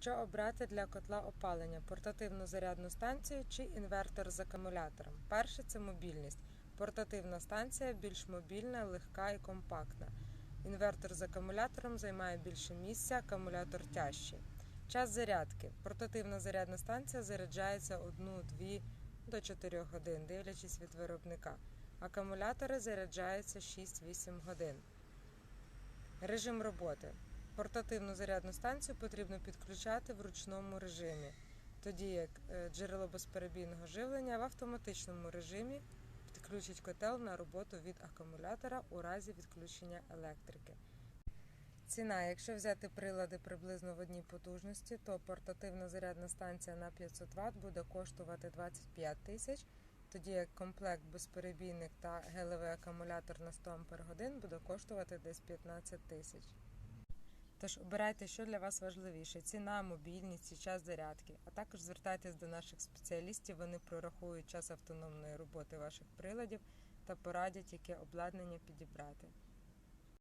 Що обрати для котла опалення? Портативну зарядну станцію чи інвертор з акумулятором? Перше це мобільність. Портативна станція більш мобільна, легка і компактна. Інвертор з акумулятором займає більше місця, акумулятор тяжчий. Час зарядки. Портативна зарядна станція заряджається 1-2 до 4 годин, дивлячись від виробника. Акумулятори заряджаються 6-8 годин. Режим роботи. Портативну зарядну станцію потрібно підключати в ручному режимі, тоді як е, джерело безперебійного живлення в автоматичному режимі підключить котел на роботу від акумулятора у разі відключення електрики. Ціна, якщо взяти прилади приблизно в одній потужності, то портативна зарядна станція на 500 Вт буде коштувати 25 тисяч, тоді як комплект безперебійник та гелевий акумулятор на 100 Ах буде коштувати десь 15 тисяч. Тож обирайте, що для вас важливіше: ціна, мобільність і час зарядки. А також звертайтесь до наших спеціалістів, вони прорахують час автономної роботи ваших приладів та порадять, яке обладнання підібрати.